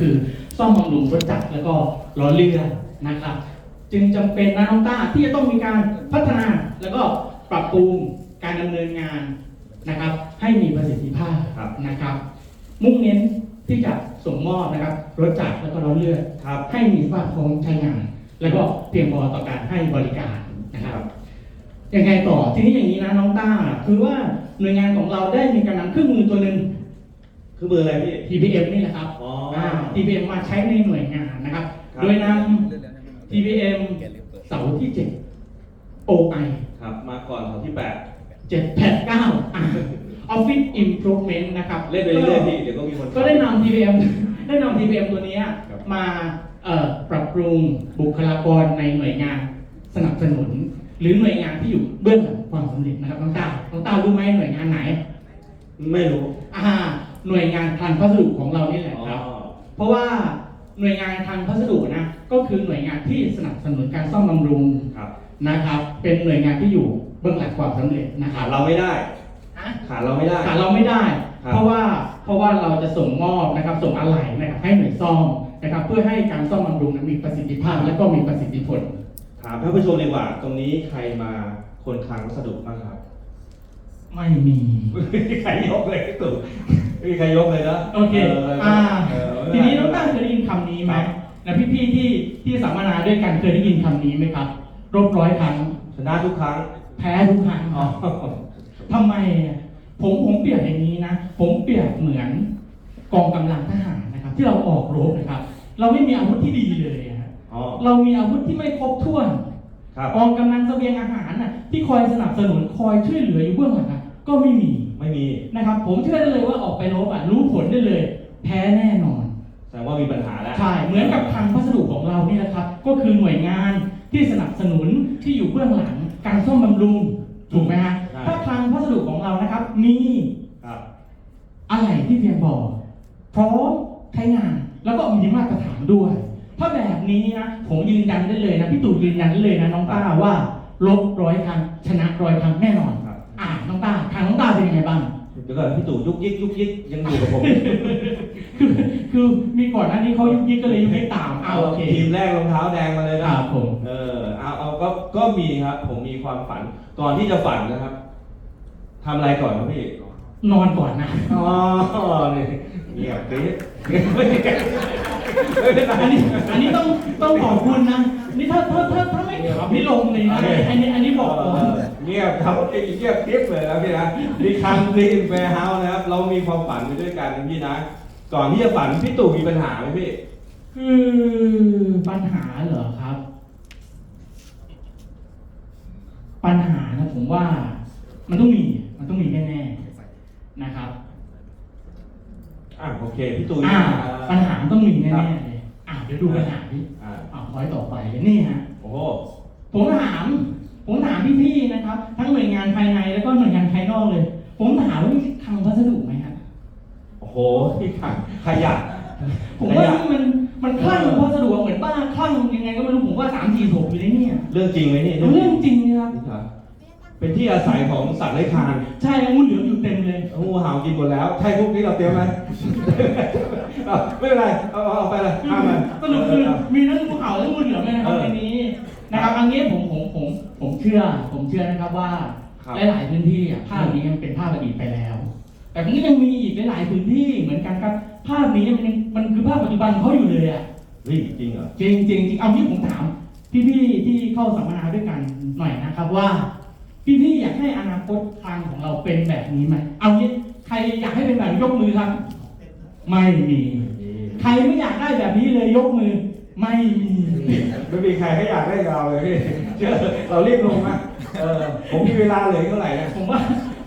คือซ่อมบำรุงรถจักรแล้วก็ล้อเลื่อนนะครับ จึงจำเป็นนะน้องต้าที่จะต้องมีการพัฒนาแล้วก็ปรับปรุงการดำเนินงานนะครับ ให้มีประสิทธิภาพครับนะครับ มุ่งเน้นที่จะส่งมอบนะครับรถจักรแล้วก็ล้อเลื่อนครับให้มีสภาพพร้อมใช้งาน แล้วก็เพียงพอต่อการให้บริการนะครับยังไงต่อทีนี้อย่างนี้นะน้องต้า คือว่าหน่วยงานของเราได้มีการนำเครื่องมือตัวหนึ่ง คือมืออะไรพี่ TPM นี่แหละครับอ๋ออ่า TPM มาใช้ในหน่วยงานนะครับ ครับ โดยนำ TPM เสาที่ 7 OI ครับ มาก่อนเสาที่แปด7แผ่น9อ่า Office Improvement นะครับเล่นไปเรื่อยๆพี่เดี๋ยวก็มีคน ก็ได้นำ TPM ได้นำ TPM ตัวเนี้ยครับ มาเอ่อปรับปรุงบุคลากรในหน่วยงานสนับสนุน หรือหน่วยงานที่อยู่เบื้องหลังความสำเร็จนะครับน้องตาน้องตารู้ไหมหน่วยงานไหน ไม่รู้ อ่า หน่วยงานทางพัสดุของเรานี่แหละอ๋อครับ เพราะว่าหน่วยงานทางพัสดุนะก็คือหน่วยงานที่สนับสนุนการซ่อมบำรุงครับนะครับ เป็นหน่วยงานที่อยู่เบื้องหลังความสำเร็จนะคขารับดเราไม่ได้อะขาดเราไม่ได้ ขาดเราไม่ได้ ครับ เพราะว่าเพราะว่าเราจะส่งมอบนะครับส่งอะไหล่นะครับให้หน่วยซ่อมนะครับ เพื่อให้การซ่อมบำรุงนั้นมีประสิทธิภาพและก็มีประสิทธิผล ถามท่านผู้ชมดีกว่า ตรงนี้ใครมาคนคลังวัสดุบ้างครับ ไม่มีไม่มีใครยกเลยพี่ตู่ไม่มีใครยกเลยนะโอเคเอ่าเออทีนี้น้องตั้งเคยได้ยินคำนี้ไหมครับแล้วพี่ๆที่ที่สัมมนาด้วยกันเคยได้ยินคำนี้ไหมครับรบร้อยครั้งชนะทุกครั้ง แพ้ทุกครั้งอ๋อทำไมอะผมผมเปรียบอย่างนี้นะ ผมเปรียบเหมือนกองกำลังทหารนะครับ ที่เราออกรบนะครับ เราไม่มีอาวุธที่ดีเลยอะฮะอ๋อเรามีอาวุธที่ไม่ครบถ้วนครับกองกำลังเสบียงอาหารน่ะที่คอยสนับสนุนคอยช่วยเหลืออยู่เบื้องหลังอะก็ไม่มี ไม่มี นะครับ ผมเชื่อได้เลยว่าออกไปรบอะรู้ผลได้เลย แพ้แน่นอน แสดงว่ามีปัญหาแล้ว ใช่ เหมือนกับคลังพัสดุของเรานี่แหละครับ ก็คือหน่วยงานที่สนับสนุนที่อยู่เบื้องหลังการซ่อมบำรุงถูกไหมฮะใช่ ถ้าคลังพัสดุของเรานะครับ มีครับ อะไรที่เพียงพอพร้อมใช้งานแล้วก็มีมาตรฐานด้วย ถ้าแบบนี้นะผมยืนยันได้เลยนะพี่ตู่ยืนยันได้เลยนะน้องต้าว่าลบร้อยครั้งชนะร้อยครั้งแน่นอนครับ อ่าน้องต้าทางน้องต้าเป็นยังไงบ้าง เดี๋ยวก่อนพี่ตู่ยุกยิกยุกยิกยังอยู่กับผม คือคือมีก่อนหน้านี้เขายุกยิกก็เลยยุกยิกตามอ่าโอเคทีมแรกรองเท้าแดงมาเลยคนะรับผม เออเอาเอาก็ก็มีครับ ผมมีความฝันก่อนที่จะฝันนะครับทำอะไรก่อนครับพี่นอนก่อนนะ อ๋อนี่เงียบดิไม่เป็นไรอันนี้อันนี้ต้องต้องขอบคุณนะ นี่ถ้าถ้าถ้าถ้าไม่ขับนี่ลงเลยนะอันนี้อันนี้บอกก่อน เงียบครับเงียบกริ๊บเลยนะพี่นะมีคันรีนแวร์เฮาส์นะครับ เรามีความฝันไปด้วยกันนะพี่นะ ก่อนที่จะฝันพี่ตู่มีปัญหาไหมพี่คือปัญหาเหรอครับ ปัญหานะผมว่า มันต้องมีมันต้องมีแน่ๆนะครับ อะโอเคพี่ตู่อ่าปัญหามันต้องมีแน่ครับๆเลยอ่าเดี๋ยวดูปัญหาพี่อ่าอ่าพอยต่อไปเลยนี่ฮะโอ้โหผมถาม ผมถามพี่ๆนะครับ ทั้งหน่วยงานภายในแล้วก็หน่วยงานภายนอกเลย ผมถามว่ามีคลังพัสดุไหมครับโอ้โหพี่ขันขยะผมว่านี่มันมันคลั่งพัสดุเหมือนบ้าคลั่งยังไงก็ไม่รู้ผมว่าสามสี่โถอยู่ในเนี่ยเรื่องจริงไหมนี่เรื่องจริงนะครับครับเป็นที่อาศัยของสัตว์เลื้อยคลานใช่งูเหลือมอยู่เต็มเลยงูเห่ากินหมดแล้วใช่พวกนี้เราเตรียมไหมเอาไม่เป็นไรเอาเอาเอาไปเลยเอามาสรุปคือมีทั้งงูเห่าและงูเหลือมเลยนะครับเออในนี้นะครับอันนี้ผมผมผม ผมเชื่อ ผมเชื่อนะครับว่าครับ หลาย ๆ พื้นที่อะภาพนี้มันเป็นภาพอดีตไปแล้ว แต่มันก็ยังมีอีกหลาย ๆ พื้นที่เหมือนกันครับ ภาพนี้มันยังมันคือภาพปัจจุบันของเขาอยู่เลยอะ เฮ้ยจริงเหรอ จริงจริงจริงเอางี้ผมถาม พี่ๆที่เข้าสัมมนาด้วยกันหน่อยนะครับว่า พี่ๆอยากให้อนาคตทางของเราเป็นแบบนี้ไหมเอางี้ใครอยากให้เป็นแบบนี้ยกมือครับ ไม่มี ใครไม่อยากได้แบบนี้เลยยกมือ ไม่มีไม่มีใครให้อยากได้เราเลยพี่เชื่อเรารีบลงนะเออผมมีเวลาเหลือเท่าไหร่นะผมว่า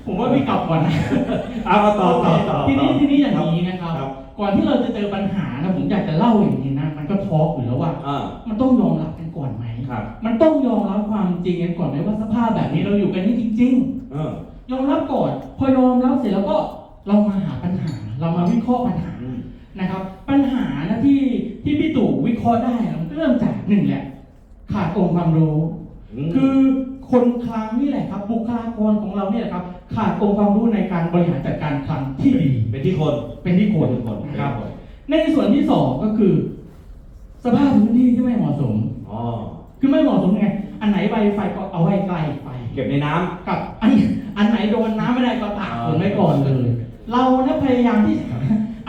ผมว่าพี่กลับก่อนนะเอามาต่อต่อต่อทีนี้ทีนี้อย่างนี้นะครับครับ ก่อนที่เราจะเจอปัญหานะผมอยากจะเล่าอย่างนี้นะมันก็ทอล์กอยู่แล้วว่าอ่ามันต้องยอมรับกันก่อนไหมครับมันต้องยอมรับความจริงกันก่อนไหมว่าสภาพแบบนี้เราอยู่กันนี่จริงเออๆยอมรับก่อน พอยอมรับเสร็จแล้วก็เรามาหาปัญหา เรามาวิเคราะห์ปัญหาอืมนะครับ ปัญหานะที่ที่พี่ตู่วิเคราะห์ได้นะมันก็เริ่มจากหนึ่งแหละ ขาดองค์ความรู้มคือคนคลังนี่แหละครับ บุคลากรของเราเนี่ยแหละครับ ขาดองค์ความรู้ในการบริหารจัดการคลังที่ดี เป็นที่คนเป็นที่ควรเป็นคนนะครับเป็นคนในส่วนที่สองก็คือ สภาพพื้นที่ที่ไม่เหมาะสมอ๋อคือไม่เหมาะสมไง อันไหนไวไฟก็เอาไว้ใกล้ไฟเก็บในน้ำกับอันอันไหนโดนน้ำไม่ได้ก็ตากฝนไว้ก่อนเลย เราเนี่ยพยายามที่จะ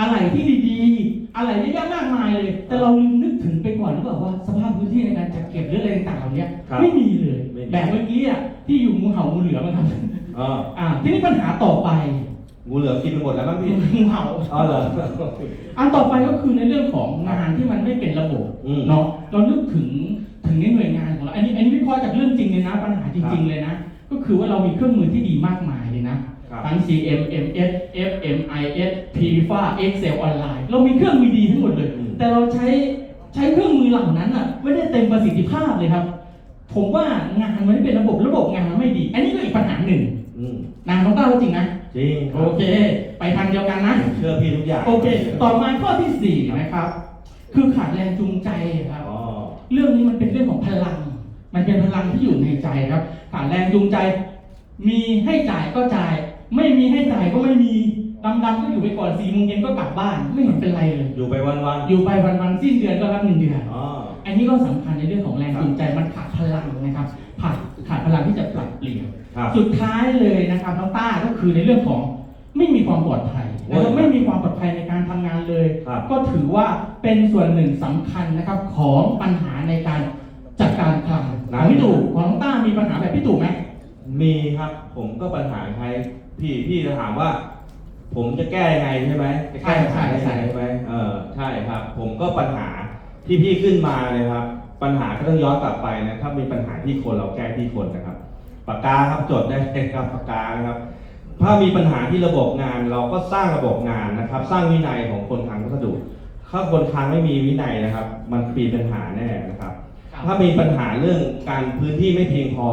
อะไรที่ดีๆ อะไรเยอะแยะมากมายเลย แต่เราลืมนึกถึงไปก่อนหรือเปล่าว่าสภาพพื้นที่ในการจัดเก็บหรืออะไรต่างๆเหล่านี้ครับไม่มีเลย ไม่มี แบบเมื่อกี้อะที่อยู่งูเห่างูเหลือมอะครับ อ๋ออ่า ทีนี้ปัญหาต่อไปงูเหลือมกินไปหมดแล้วมั้งพี่งูเห่า อ๋อเหรอ อันต่อไปก็คือในเรื่องของงานที่มันไม่เป็นระบบอืม เนาะเรานึกถึงถึงในหน่วยงานของเราอันนี้อันนี้วิเคราะห์จากเรื่องจริงเลยนะปัญหาจริง ๆ เลยนะ ก็คือว่าเรามีเครื่องมือที่ดีมากมายเลยนะครับ ทั้ง CM MS FMIS PFA Excel ออนไลน์เรามีเครื่องมือดีทั้งหมดเลยอืมแต่เราใช้ใช้เครื่องมือเหล่านั้นอะไม่ได้เต็มประสิทธิภาพเลยครับ ผมว่างานมันไม่เป็นระบบระบบงานมันไม่ดี อันนี้ก็อีกปัญหาหนึ่งอืมนางต้องกล้าว่าจริงนะจริงคโอรับเค ไปทางเดียวกันนะเชื่อพี่ทุกอย่างโอเค ต่อมาข้อที่สี่นะครับ คือขาดแรงจูงใจครับอ๋อเรื่องนี้มันเป็นเรื่องของพลัง มันเป็นพลังที่อยู่ในใจครับขาดแรงจูงใจ มีให้จ่ายก็จ่าย ไม่มีให้จ่ายก็ไม่มีดำๆก็อยู่ไปก่อนสี่โมงเย็นก็กลับบ้านไม่เห็นเป็นไรเลย อยู่ไปวันอยู่ไปวันๆสิ้นเดือนก็รับเงินเดือนๆอ๋ออันนี้ก็สำคัญในเรื่องของแรงจูงใจมันขาดพลังนะครับขาดขาดพลังที่จะปรับเปลี่ยนครับสุดท้ายเลยนะครับน้องต้าก็คือในเรื่องของไม่มีความปลอดภัยนะครับไม่มีความปลอดภัยในการทำงานเลยครับก็ถือว่าเป็นส่วนหนึ่งสำคัญนะครับของปัญหาในการจัดการคลังของพี่ตู่ของน้องต้ามีปัญหาแบบพี่ตู่ไหมมีครับผมก็ปัญหาใครพี่พี่จะถามว่า ผมจะแก้ยังไงใช่ไหมจะแก้ปัญหายังไงใช่ไหมเออใช่ครับ ผมก็ปัญหาที่พี่ขึ้นมาเลยครับ ปัญหาก็ต้องย้อนกลับไปนะถ้ามีปัญหาที่คนเราแก้ที่คนนะครับปากกาครับจดได้เลยครับปากกานะครับ ถ้ามีปัญหาที่ระบบงานเราก็สร้างระบบงานนะครับ สร้างวินัยของคนทางวัสดุถ้าคนทางไม่มีวินัยนะครับ มันมีปัญหาแน่นะครับ ถ้ามีปัญหาเรื่องการพื้นที่ไม่เพียงพอ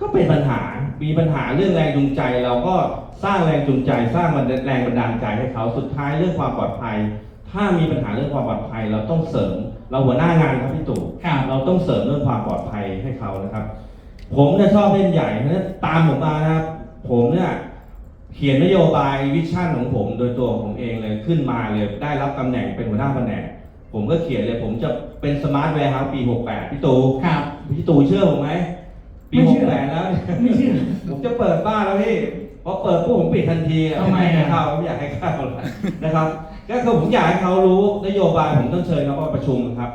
ก็เป็นปัญหา มีปัญหาเรื่องแรงจูงใจ เราก็สร้างแรงจูงใจ สร้างแรงบันดาลใจให้เขา สุดท้ายเรื่องความปลอดภัย ถ้ามีปัญหาเรื่องความปลอดภัย เราต้องเสริม เราหัวหน้างานครับพี่ตู่ครับเราต้องเสริมเรื่องความปลอดภัยให้เขานะครับ ผมเนี่ยชอบเล่นใหญ่เพราะฉะนั้นตามผมมานะครับ ผมเนี่ยเขียนนโยบายวิชั่นของผม โดยตัวของผมเองเลยขึ้นมาเลย ได้รับตำแหน่งเป็นหัวหน้าแผนกผมก็เขียนเลยผมจะเป็นสมาร์ทแวร์เฮาส์ปี 68 พี่ตู่ครับพี่ตู่เชื่อผมไหม ปีไม่เชื่อ68แล้ว ไม่เชื่อ ผมจะเปิดบ้านแล้วพี่พอเปิดปุ๊บผมปิดทันทีอะทำไมอะให้เข้าไม่อยากให้เข้านะครับ ก็คือผมอยากให้เขารู้นโยบายผมต้องเชิญเขามาประชุมครับ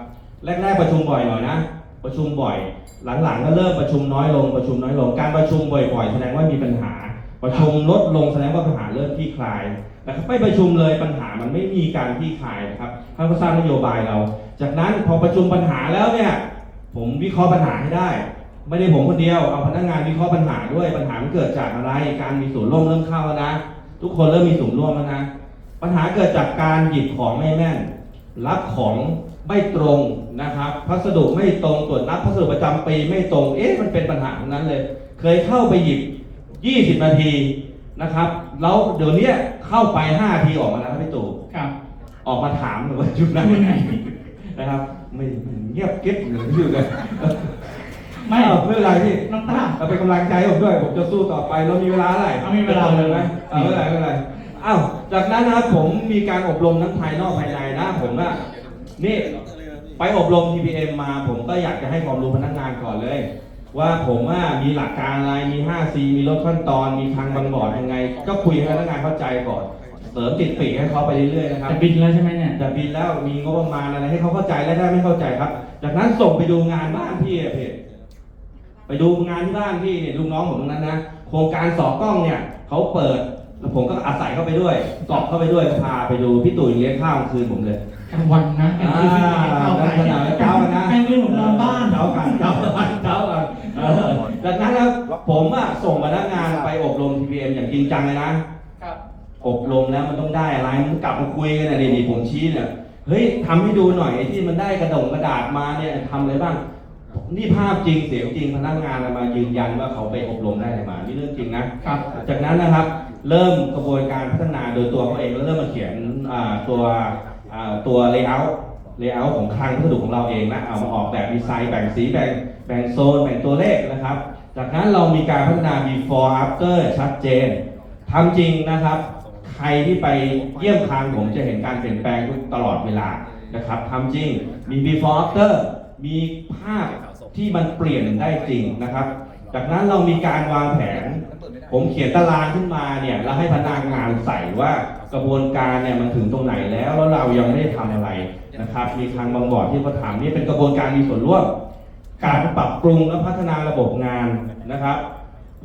แรกๆประชุมบ่อยหน่อยนะ ประชุมบ่อย หลังๆก็เริ่มประชุมน้อยลงประชุมน้อยลง การประชุมบ่อยๆ แสดงว่ามีปัญหา ประชุมลดลงแสดงว่าปัญหาเริ่มคลี่คลายนะครับไม่ประชุมเลยปัญหามันไม่มีการคลี่คลายนะครับเขาก็สร้างนโยบายเรา จากนั้นพอประชุมปัญหาแล้วเนี่ย ผมวิเคราะห์ปัญหาให้ได้ ไม่ได้ผมคนเดียวเอาพนักงานวิเคราะห์ปัญหาด้วยปัญหามันเกิดจากอะไร การมีส่วนร่วมเริ่มเข้าแล้วนะ ทุกคนเริ่มมีส่วนร่วมแล้วนะ ปัญหาเกิดจากการหยิบของไม่แม่น รับของไม่ตรงนะครับพัสดุไม่ตรงตรวจนับพัสดุประจำปีไม่ตรงเอ๊ะมันเป็นปัญหาของนั้นเลย เคยเข้าไปหยิบ 20 นาทีนะครับแล้วเดี๋ยวนี้เข้าไป5นาทีออกมาแล้วครับพี่ตู่ครับ ออกมาถามเลยว่าจุดนั้นยังไงนะครับไม่เงียบเก็บเลยอยู่เลย ไม่เอาไม่เป็นไรพี่น้องต้าเอาเป็นกำลังใจให้ผมด้วย ผมจะสู้ต่อไป เรามีเวลาเท่าไหร่เอามีเวลาเลยไหมเอาไม่เป็นไรไม่เป็นไรอ้าวจากนั้นนะครับผมมีการอบรมทั้งภายนอกภายในนะ ผมว่านี่ไปอบรม TPM มา ผมก็อยากจะให้ความรู้พนักงานก่อนเลย ว่าผมว่ามีหลักการอะไร มี 5C มีลดขั้นตอน มีทางบังบอร์ดยังไง ก็คุยให้พนักงานเข้าใจก่อน เสริมติดปีกให้เขาไปเรื่อยๆนะครับ จะบินแล้วใช่ไหมเนี่ย จะบินแล้วมีงบประมาณอะไรให้เขาเข้าใจและได้ไม่เข้าใจครับ จากนั้นส่งไปดูงานบ้านพี่อะเพจ ไปดูงานที่บ้านพี่เนี่ยลูกน้องผมตรงนั้นนะโครงการสอกล้องเนี่ยเขาเปิดแล้วผมก็อาศัยเข้าไปด้วยกรอกเข้าไปด้วยพาไปดูพี่ตุ๋ยเลี้ยงข้าวกลางคืนผมเลยกลางวันนะกลางคืนไม่ได้เข้าไปอ่าเช้านะ กลางคืนผมนอนบ้านเช้ากันเช้ากันเช้ากันเออจากนั้นแล้วผมอะส่งพนักงานไปอบรม TPM อย่างจริงจังเลยนะ ครับ อบรมแล้วมันต้องได้อะไรมันกลับมาคุยกันนะนี่นี่ผมชี้เนี่ย เฮ้ยทำให้ดูหน่อยไอ้ที่มันได้กระดงกระดาษมาเนี่ยทำอะไรบ้าง นี่ภาพจริงเสียงจริงพนักงานมายืนยันว่าเขาไปอบรมได้อะไรมานี่เรื่องจริงนะครับ จากนั้นนะครับเริ่มกระบวนการพัฒนาโดยตัวเขาเองแล้วเริ่มมาเขียนอ่าตัวอ่าตัว layout layout ของคลังพัสดุของเราเองนะเอามาออกแบบดีไซน์แบ่งสีแบ่งแบ่งโซนแบ่งตัวเลขนะครับ จากนั้นเรามีการพัฒนา before after ชัดเจนทำจริงนะครับ ใครที่ไปเยี่ยมคลังผมจะเห็นการเปลี่ยนแปลงตลอดเวลานะครับทำจริงมี before after มีภาพที่มันเปลี่ยนได้จริงนะครับ จากนั้นเรามีการวางแผน ผมเขียนตารางขึ้นมาเนี่ยแล้วให้พนักงานใส่ว่ากระบวนการเนี่ยมันถึงตรงไหนแล้วแล้วเรายังไม่ได้ทำอะไรนะครับ มีทางบางบอร์ดที่เขาถามนี่เป็นกระบวนการมีส่วนร่วมการปรับปรุงและพัฒนาระบบงานนะครับ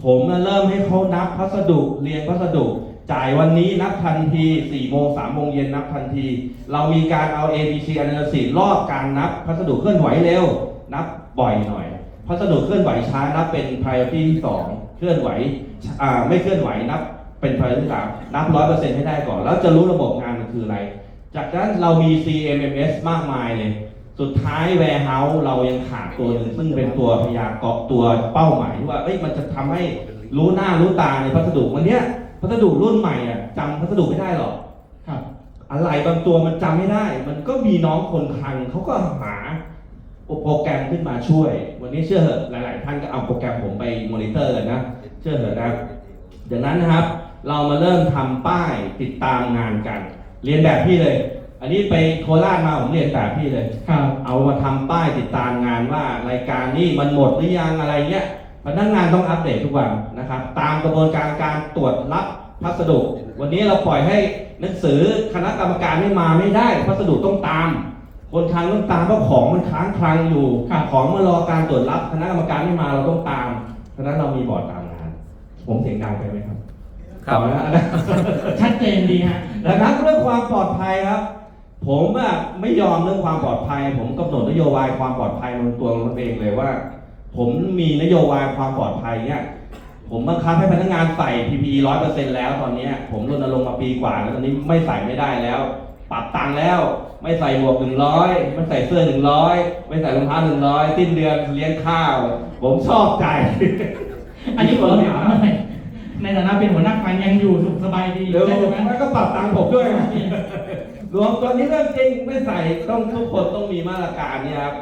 ผมน่ะเริ่มให้เขานับพัสดุเรียงพัสดุ จ่ายวันนี้นับทันที4โมง3โมงเย็นนับทันที เรามีการเอา ABC analysis รอบการนับพัสดุเคลื่อนไหวเร็ว นับบ่อยหน่อย พัสดุเคลื่อนไหวช้านับเป็น priority ที่สองเคลื่อนไหวไม่เคลื่อนไหวนับเป็น priority ที่สามนับร้อยเปอร์เซ็นต์ให้ได้ก่อน แล้วจะรู้ระบบงานมันคืออะไร จากนั้นเรามี CMMS มากมายเลย สุดท้าย warehouse เรายังขาดตัวหนึ่งซึ่งเป็นตัวพยากรณ์ตัวเป้าหมายที่ว่ามันจะทำให้รู้หน้ารู้ตาในพัสดุวันเนี้ย พัสดุรุ่นใหม่อะจำพัสดุไม่ได้หรอกครับ อะไรบางตัวมันจำไม่ได้ มันก็มีน้องคนคลังเขาก็หาโปรแกรมขึ้นมาช่วย วันนี้เชื่อเหอะหลาย ๆ ท่านก็เอาโปรแกรมผมไปมอนิเตอร์กันนะ เชื่อเหอะนะดังนั้นนะครับ เรามาเริ่มทำป้ายติดตามงานกัน เรียนแบบพี่เลย อันนี้ไปโคราชมาผมเรียนแบบพี่เลยครับเอามาทำป้ายติดตามงานว่ารายการนี้มันหมดหรือยังอะไรเงี้ย พนักงานต้องอัปเดตทุกวันนะครับ ตามกระบวนการการตรวจรับพัสดุ วันนี้เราปล่อยให้หนังสือคณะกรรมการไม่มาไม่ได้ พัสดุต้องตาม คนทางต้องตามเพราะของมันค้างคลังอยู่ของมารอการตรวจรับคณะกรรมการไม่มาเราต้องตามเพราะฉะนั้นเรามีบอร์ดตามงาน ผมเสียงดังไปไหมครับครับต่อนะชัดเจนดีฮะดังนั้นเรื่องความปลอดภัยครับ ผมอะไม่ยอมเรื่องความปลอดภัย ผมกำหนดนโยบายความปลอดภัยบนตัวผมเองเลยว่า ผมมีนโยบายความปลอดภัยเนี่ย ผมบังคับให้พนักงานใส่ PPE ร้อยเปอร์เซ็นต์แล้วตอนเนี้ยผมรณรงค์มาปีกว่าแล้วตอนนี้ไม่ใส่ไม่ได้แล้ว ปรับตังค์แล้ว ไม่ใส่หมวกหนึ่งร้อยไม่ใส่เสื้อหนึ่งร้อยไม่ใส่รองเท้าหนึ่งร้อยสิ้นเดือนเลี้ยงข้าว ผมชอบใจ อันนี้ผมถามหน่อยในฐานะเป็นหัวหน้าคลังยังอยู่สุขสบายดีเดี๋ยวใช่ไหมมันก็ปรับตังค์ผมด้วยรวมตอนนี้เรื่องจริงไม่ใส่ต้องทุกคนต้องมีมาตรการเนี่ยครับ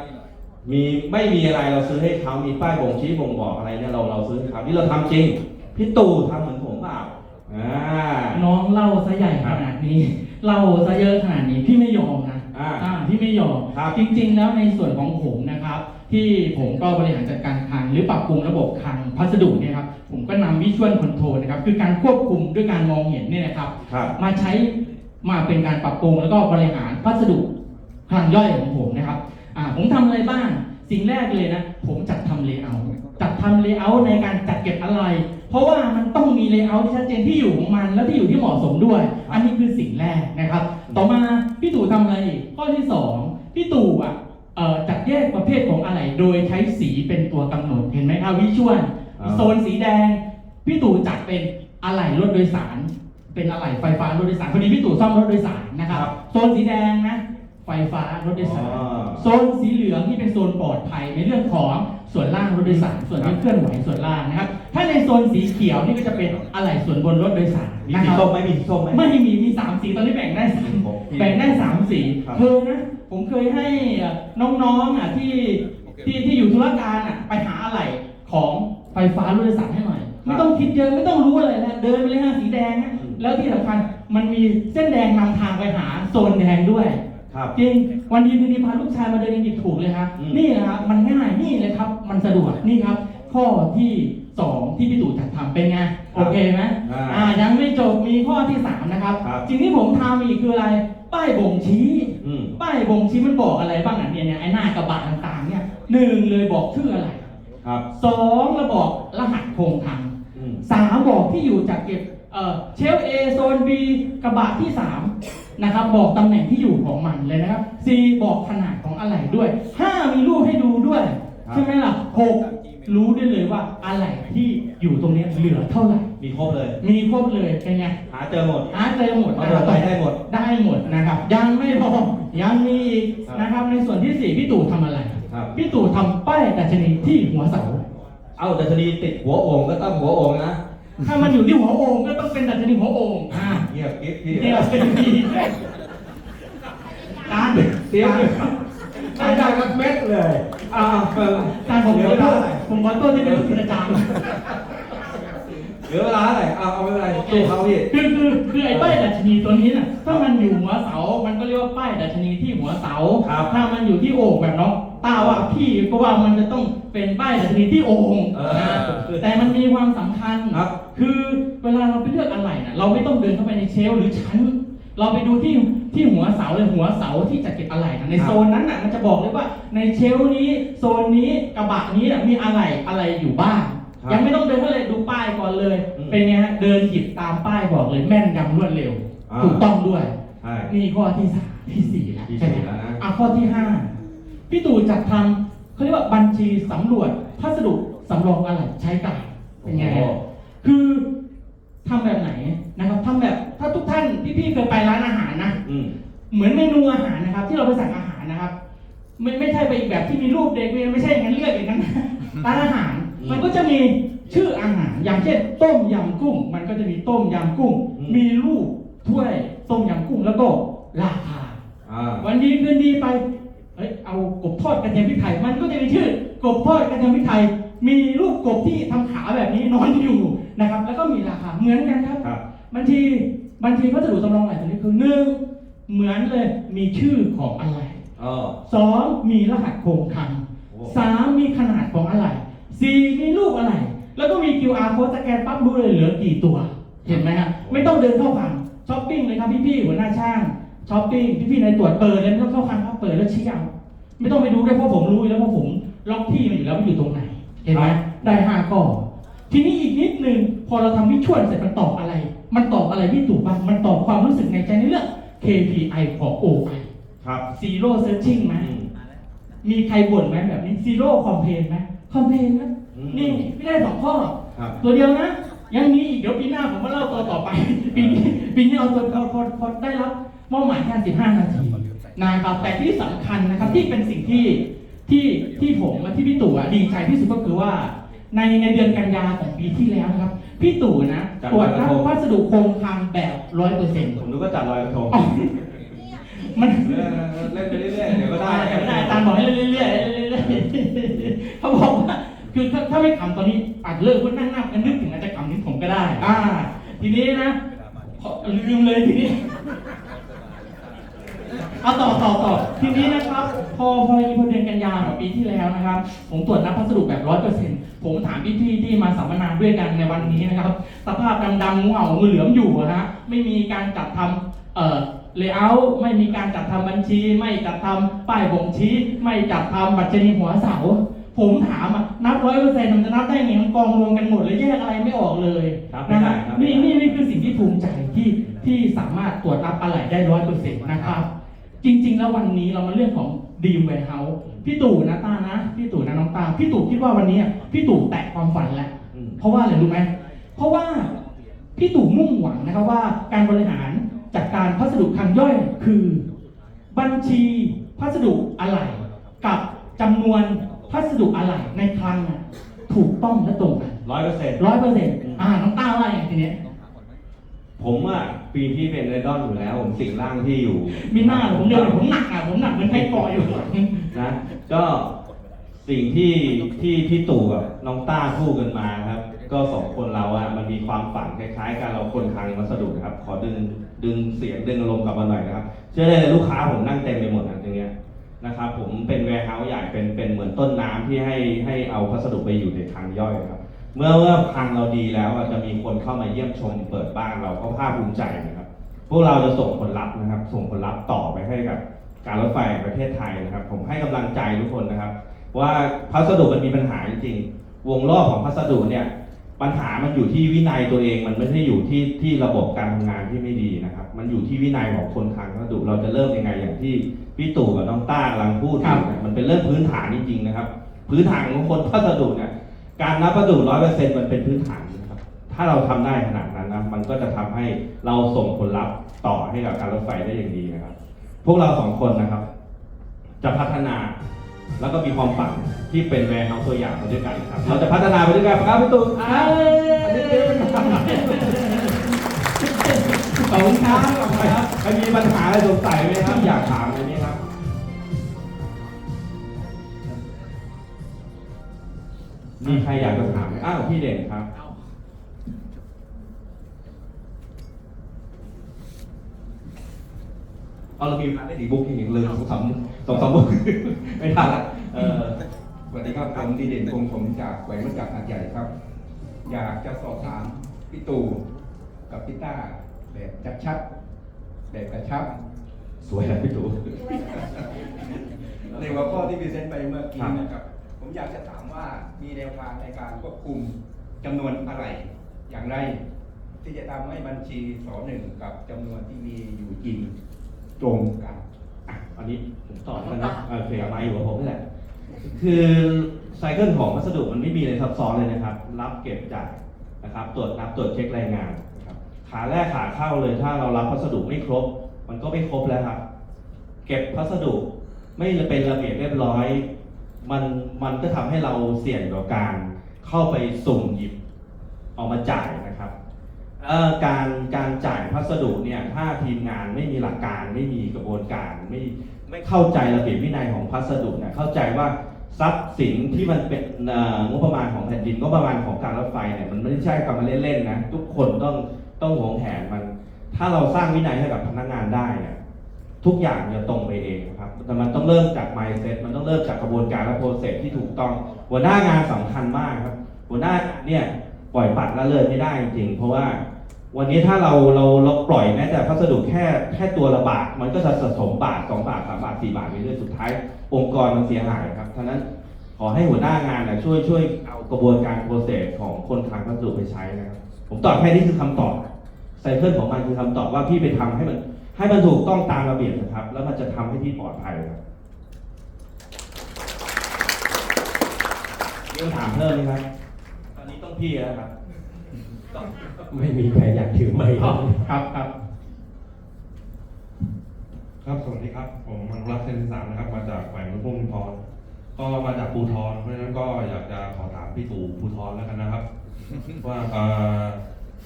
มีไม่มีอะไรเราซื้อให้เขามีป้ายบ่งชี้บ่งบอกอะไรเนี่ยเราเราซื้อให้เขาที่เราทำจริงพี่ตู่ทำเหมือนผมเปล่าอ่าน้องเล่าซะใหญ่ขนาดนี้เล่าซะเยอะขนาดนี้พี่ไม่ยอมนะอ่าอ่าพี่ไม่ยอมครับจริง ๆ แล้วในส่วนของผมนะครับ ที่ผมก็บริหารจัดการคลังหรือปรับปรุงระบบคลังพัสดุเนี่ยครับผมก็นำวิชวลคอนโทรลนะครับคือการควบคุมด้วยการมองเห็นเนี่ยนะครับครับมาใช้มาเป็นการปรับปรุงแล้วก็บริหารพัสดุคลังย่อยของผมนะครับ อ่าผมทำอะไรบ้าง สิ่งแรกเลยนะ ผมจัดทำเลเยอร์จัดทำเลเยอร์ในการจัดเก็บอะไร เพราะว่ามันต้องมีเลเยอร์ที่ชัดเจนที่อยู่ของมัน และที่อยู่ที่เหมาะสมด้วย อันนี้คือสิ่งแรกนะครับ ต่อมาพี่ตู่ทำอะไรอีกข้อที่สองพี่ตู่อะเอ่อจัดแยกประเภทของอะไร โดยใช้สีเป็นตัวกำหนด เห็นไหมครับวิชวลอ่าโซนสีแดง พี่ตู่จัดเป็นอะไหล่รถโดยสาร เป็นอะไหล่ไฟฟ้ารถโดยสารพอดีพี่ตู่ซ่อมรถโดยสารนะครับครับโซนสีแดงนะ ไฟฟ้ารถโดยสารอ๋อโซนสีเหลืองที่เป็นโซนปลอดภัยในเรื่องของส่วนล่างรถโดยสาร ส่วนที่เคลื่อนไหวส่วนล่างนะครับ ถ้าในโซนสีเขียวนี่ก็จะเป็นอะไหล่ส่วนบนรถโดยสารมีนะสีครับ ส้มไหมมีสีส้มไหม ไม่มีมีสามสีตอนนี้แบ่งได้สามผมแบ่งได้สามสีครับเคยนะผมเคยให้น้องๆอะที่ที่ที่อยู่ธุรการอะไปหาอะไหล่ของไฟฟ้ารถโดยสารให้หน่อยไม่ต้องคิดเยอะไม่ต้องรู้อะไรนะเดินไปเลยฮะสีแดงนะแล้วที่สำคัญมันมีเส้นแดงนำทางไปหาโซนแดงด้วย ครับจริงวันดีคืนดีพาลูกชายมาเดินยังหยิบถูกเลยครับอืม นี่นะครับมันง่ายนี่เลยครับ มันสะดวกนี่ครับ ข้อที่สองที่พี่ตู่จัดทำเป็นไงโอเคไหมอ่า อ่ายังไม่จบมีข้อที่สามนะครับ ครับ สิ่งที่ผมทำอีกคืออะไร ป้ายบ่งชี้ อืม ป้ายบ่งชี้มันบอกอะไรบ้างอะเนี่ยเนี่ยไอ้หน้ากระบะต่างๆเนี่ยหนึ่งเลยบอกชื่ออะไรครับ สองระบอกรหัสโครงทางอืม สามบอกที่อยู่จากเก็บเอ่อเชลเอโซน B กระบะที่สาม นะครับ บอกตำแหน่งที่อยู่ของมันเลยนะครับ C บอกขนาดของอะไหล่ด้วยห้ามีรูปให้ดูด้วยครับใช่ไหมล่ะหกรู้ได้เลยว่าอะไหล่ที่อยู่ตรงเนี้ยเหลือเท่าไหร่ มีครบเลย มีครบเลยเป็นไงหาเจอหมดหาเจอหมดเอานะเดิคนรับไปได้หมดได้หมดนะครับ ยังไม่พอยังมีอีกครับนะครับในส่วนที่สี่พี่ตู่ทำอะไรครับพี่ตู่ทำป้ายดัชนีที่หัวเสาเอาดัชนีติดหัวโอ่งก็ต้องหัวโอ่งนะ ถ้ามันอยู่ที่หัวโอ่งก็ต้องเป็นดัชนีหัวโอ่งอ่าเงียบกิ๊บพี่เดียวเป็นดีการเสียงไม่ได้กับเม็ดเลยอ่าเปิดการผมเหลืขออเวโทลาษผมขอโทษที่เป็นลูกศิษย์อาจารย์เห ลืลือเวลาเท่าไหร่เอาเอาไม่เป็นไรสู้เขาพี่ คือคือคือไอ้ป้ายดัชนีตัวนี้น่ะถ้ามันอยู่หัวเสา มันก็เรียกว่าป้ายดัชนีที่หัวเสา ครับถ้ามันอยู่ที่โอ่งแบบน้องต้าว่าพี่ก็ว่ามันจะต้องเป็นป้ายดัชนีที่โอ่งเออนะแต่มันมีความสำคัญครับ คือเวลาเราไปเลือกอะไรน่ะเราไม่ต้องเดินเข้าไปในเชลฟ์หรือชั้น เราไปดูที่ที่หัวเสาเลยหัวเสาที่จัดเก็บอะไหล่น่ะในครับโซนนั้นน่ะมันจะบอกเลยว่าในเชลฟ์นี้โซนนี้กระบะนี้น่ะมีอะไรอะไรอยู่บ้างครับ ยังไม่ต้องเดินเข้าเลยดูป้ายก่อนเลย อืมเป็นไงฮะเดินหยิบตามป้ายบอกเลยแม่นยำรวดเร็ว อ่า ถูกต้องด้วย ใช่ นี่ข้อที่สามที่สี่แล้วที่ใช่ไหมสี่แล้วนะ อะข้อที่ห้าพี่ตู่จัดทำเขาเรียกว่าบัญชีสำรวจพัสดุสำรองอะไรใช้จ่ายเป็นไงโอ้ฮะคือทำแบบไหนนะครับทำแบบถ้าทุกท่านพี่ๆเคยไปร้านอาหารนะ อืม เหมือนเมนูอาหารนะครับ ที่เราไปสั่งอาหารนะครับ ไม่ไม่ใช่ไปอีกแบบที่มีรูปเด็กไม่ไม่ใช่อย่างนั้นเลือกอย่างนั้นร้านอาหารอื มมันก็จะมีชื่ออาหารอย่างเช่น ต้มยำกุ้ง มันก็จะมีต้มยำกุ้ง อืม มีรูปถ้วยต้มยำกุ้งแล้วก็ราคา อ่าวันดีคืนดีไปเอ้ยเอากบทอดกระเทียมพริกไทย มันก็จะมีชื่อกบทอดกระเทียมพริกไทย มีรูปกบที่ทำขาแบบนี้นอนอยู่นะครับ แล้วก็มีราคาเหมือนกันครับ ครับบัญชีบัญชีพัสดุสำรองอะไรตัวนี้คือหนึ่งเหมือนเลยมีชื่อของอะไรเออ สองมีรหัสโครงคลังโอ้ สามมีขนาดของอะไร สี่มีรูปอะไร แล้วก็มี QR code สแกนปั๊บรู้เลยเหลือกี่ตัว เห็นไหมฮะ ไม่ต้องเดินเข้าผังช้อปปิ้งเลยครับพี่ๆหัวหน้าช่างช้อปปิ้งพี่ๆในตรวจเปิดเลยไม่ต้องเข้าคลังครับเปิดแล้วชี้เอาไม่ต้องไปดูด้วยเพราะผมรู้อยู่แล้วเพราะผมล็อกที่มันอยู่แล้วมันอยู่ตรงไหน เห็นไหมได้ห้าข้อทีนี้อีกนิดนึงพอเราทำวิชวลเสร็จมันตอบอะไร มันตอบอะไรพี่ตู่บ้างมันตอบความรู้สึกในใจในเรื่อง KPI ของ OI ครับ Zero Searching ไหมอืมมีใครบ่นไหมแบบนี้ Zero Complain ไหม Complain นะอืม นี่ไม่ได้สองข้อ ครับ ตัวเดียวนะ ยังมีอีกเดี๋ยวปีหน้าผมมาเล่าตัวต่อไป ปีนี้ปีนี้เอาตัวพอพอพอได้รับมอบหมายแค่15นาทีนะครับแต่ที่สำคัญนะครับที่เป็นสิ่งที่ที่ที่ผมและที่พี่ตู่อะดีใจที่สุดก็คือว่า ในในเดือนกันยาของปีที่แล้วนะครับ พี่ตู่นะจัดตรวจรับลอยกระทง วัสดุโครงคลังแบบร้อยเปอร์เซ็นต์ผมนึกว่าจัดลอยกระทงมันเออเล่นไปเรื่อยๆเดี๋ยวก็ได้ ได้ได้อาจารย์บอกให้เรื่อยๆ คือถ้าถ้าไม่ขำตอนนี้อาจเลิกก็นั่งนับกันนึกถึงอาจจะขำถึงผมก็ได้ อ่า ทีนี้นะขอลืมเลยทีนี้เอาต่อต่อต่อทีนี้นะครับ พอพอพอเดือนกันยาของปีที่แล้วนะครับ ผมตรวจนับพัสดุแบบร้อยเปอร์เซ็นต์ผมถามพี่ๆที่มาสัมมนาด้วยกันในวันนี้นะครับ สภาพดำๆงูเห่างูเหลือมอยู่อะฮะไม่มีการจัดทำเอ่อเลเยอร์ไม่มีการจัดทำบัญชี ไม่จัดทำป้ายบ่งชี้ ไม่จัดทำบัตรชนีหัวเสา ผมถามอะนับร้อยเปอร์เซ็นต์มันจะนับได้ไงมันกองรวมกันหมดเลยแยกอะไรไม่ออกเลยครับไม่นะคได้รับครับนี่นี่นี่คือสิ่งที่ภูมิใจที่ที่สามารถตรวจรับอะไรได้ร้อยเปอร์เซ็นต์นะครับ จริง ๆ แล้ววันนี้เรามาเรื่องของดีมแวร์เฮาส์พี่ตู่นะตานะพี่ตู่นะน้องตาพี่ตู่คิดว่าวันนี้อะพี่ตู่แตะความฝันแล้ว อืม เพราะว่าอะไรรู้ไหม เพราะว่าพี่ตู่มุ่งหวังนะครับว่าการบริหารจัดการพัสดุคลังย่อยคือ บัญชีพัสดุอะไหล่กับจำนวน พัสดุอะไหล่ในคลังน่ะถูกต้องและตรงกันร้อยเปอร์เซ็นต์ร้อยเปอร์เซ็นต์อ่าน้องต้าว่าอย่างทีเนี้ยผมอะปีที่เป็นไอดอลอยู่แล้ว ผมสิ่งร่างที่อยู่มีหน้าผมเดินผมหนักอะผมหนักเหมือนใครเกาะอยู่นะก็สิ่งที่ที่พี่ตู่กับน้องต้าพูดกันมาครับ ก็สองคนเราอะมันมีความฝันคล้ายๆกันเราคนทางวัสดุนะครับ ขอดึงดึงเสียงดึงอารมณ์กลับมาหน่อยนะครับ เชื่อได้เลยลูกค้าผมนั่งเต็มไปหมดนะตรงเนี้ย นะครับผมเป็นแวร์เฮาส์ใหญ่เป็นเป็นเหมือนต้นน้ำที่ให้ให้เอาพัสดุไปอยู่ในทางย่อยครับ เมื่อเมื่อพังเราดีแล้วจะมีคนเข้ามาเยี่ยมชมเปิดบ้านเราก็ภาคภูมิใจนะครับ พวกเราจะส่งผลลัพธ์นะครับ ส่งผลลัพธ์ต่อไปให้กับการรถไฟประเทศไทยนะครับ ผมให้กำลังใจทุกคนนะครับ ว่าพัสดุมันมีปัญหาจริงๆวงรอบของพัสดุเนี่ย ปัญหามันอยู่ที่วินัยตัวเองมันไม่ได้อยู่ที่ที่ระบบการทำงานที่ไม่ดีนะครับ มันอยู่ที่วินัยของคนทางพัสดุเราจะเริ่มยังไงอย่างที่พี่ตู่กับน้องต้ากำลังพูดอยู่เนี่ยมันเป็นเรื่องพื้นฐานจริงๆนะครับ พื้นฐานของคนพัสดุเนี่ยการนับพัสดุร้อยเปอร์เซ็นต์มันเป็นพื้นฐานนะครับ ถ้าเราทำได้ขนาดนั้นนะมันก็จะทำให้เราส่งผลลัพธ์ต่อให้กับการรถไฟได้อย่างดีนะครับ พวกเราสองคนนะครับ จะพัฒนา แล้วก็มีความฝันที่เป็นแวร์เฮาส์ตัวอย่างมาด้วยกันนะครับ เราจะพัฒนาไปด้วยกันครับพี่ตูนเอ้ยขอบคุณครับขอบคุณครับใครมีปัญหาอะไรสงสัยไหมครับ อยากถามอะไรไหมครับ มีใครอยากจะถามไหมอ้าวพี่เด่นครับ เอาเรามีพันได้ดีบุ๊กอย่างเลยสองสามสองสามบุ๊กไม่ทันละเออสวัสดีครับผมดีเด่นคงผมจากแหวนรุ่นจากหาดใหญ่ครับ อยากจะสอบถามพี่ตู่กับพี่ต้าแบบชัดชัดๆแบบกระชับ สวยนะพี่ตู่ในหัวข้อที่พรีเซนต์ไปเมื่อกี้ครับนะครับ ผมอยากจะถามว่ามีแนวทางในการควบคุมจำนวนอะไรอย่างไร ที่จะทำให้บัญชีสหนึ่งกับจำนวนที่มีอยู่จริง ตรงกันอะอันนี้ผมต่อแล้วนะโอเคเอามาอยู่กับผมนี่แหละ คือไซเคิลของพัสดุมันไม่มีอะไรซับซ้อนเลยนะครับ รับเก็บจ่ายนะครับ ตรวจนับตรวจเช็ครายงานนะครับขาแรกขาเข้าเลยถ้าเรารับพัสดุไม่ครบ มันก็ไม่ครบแล้วครับ เก็บพัสดุไม่เป็นระเบียบเรียบร้อย มันมันก็ทำให้เราเสี่ยงต่อการเข้าไปสุ่มหยิบ เออกมาจ่ายนะครับ เอ่อการการจ่ายพัสดุเนี่ยถ้าทีมงานไม่มีหลักการไม่มีกระบวนการไม่ไม่เข้าใจระเบียบวินัยของพัสดุเนี่ยเข้าใจว่าทรัพย์สินที่มันเป็นเอ่องบประมาณของแผ่นดินงบประมาณของการรถไฟเนี่ยมันไม่ใช่กำมาเล่นๆนะทุกคนต้องต้องหวงแหนมัน ถ้าเราสร้างวินัยให้กับพนักงานได้เนี่ยทุกอย่างจะตรงไปเองครับแต่มันต้องเริ่มจาก mindset มันต้องเริ่มจากกระบวนการและ process ที่ถูกต้อง หัวหน้างานสำคัญมากครับ หัวหน้าเนี่ยปล่อยปัดละเลยไม่ได้จริงเพราะว่า วันนี้ถ้าเราเราเราปล่อยแม้แต่พัสดุแค่แค่ตัวละบาท มันก็จะสะสมบาทสองบาทสามบาทสี่บาทไปเรื่อยสุดท้าย องค์กรมันเสียหายครับฉะนั้นขอให้หัวหน้างานนะช่วยช่วยเอากระบวนการ process ของคนทางพัสดุไปใช้นะครับผมตอบแค่นี้คือคำตอบไซเคิลของมันคือคำตอบว่าพี่ไปทำให้มัน ให้มันถูกต้องตามระเบียบนะครับ แล้วมันจะทำให้พี่ปลอดภัยครับมีคำถามเพิ่มไหมครับ ตอนนี้ต้องพี่แล้วครับ ไม่มีใครอยากถือไม้ครับครับครับ ครับสวัสดีครับ ผมมนุรักษ์เซนสามนะครับ มาจากแขวงพุ่งพรก็มาจากภูทรเพราะฉะนั้นก็อยากจะขอถามพี่ตู่ภูทรแล้วกันนะครับ ว่าเอ่อ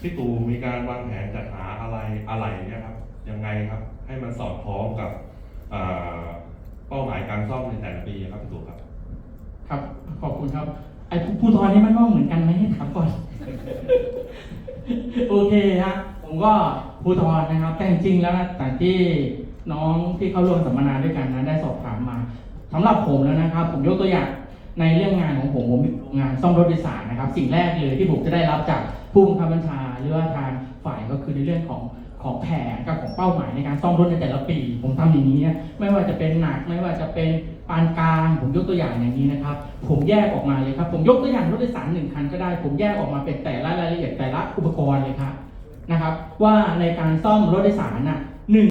พี่ตู่มีการวางแผนจัดหาอะไรอะไรเนี่ยครับยังไงครับ ให้มันสอดคล้องกับเอ่อเป้าหมายการซ่อมในแต่ละปีครับพี่ตู่ครับ ครับ ขอบคุณครับไอ้ภูทรนี่มันน้องเหมือนกันไหมให้ถามก่อน โอเคฮะผมก็ภูทรนะครับ แต่จริงๆแล้วนะแต่ที่น้องที่เข้าร่วมสัมมนาด้วยกันนะได้สอบถามมาสำหรับผมแล้วนะครับ ผมยกตัวอย่างในเรื่องงานของผมผมมีงานซ่อมรถโดยสารนะครับ สิ่งแรกเลยที่ผมจะได้รับจากผู้บังคับบัญชาหรือว่าทางฝ่ายก็คือในเรื่องของของแผนกับของเป้าหมายในการซ่อมรถในแต่ละปี ผมทำอย่างนี้ ไม่ว่าจะเป็นหนักไม่ว่าจะเป็น ปานกลางผมยกตัวอย่างอย่างนี้นะครับ ผมแยกออกมาเลยครับ ผมยกตัวอย่างรถโดยสารหนึ่งคันก็ได้ ผมแยกออกมาเป็นแต่ละรายละเอียดแต่ละอุปกรณ์เลยครับนะครับ ว่าในการซ่อมรถโดยสารน่ะ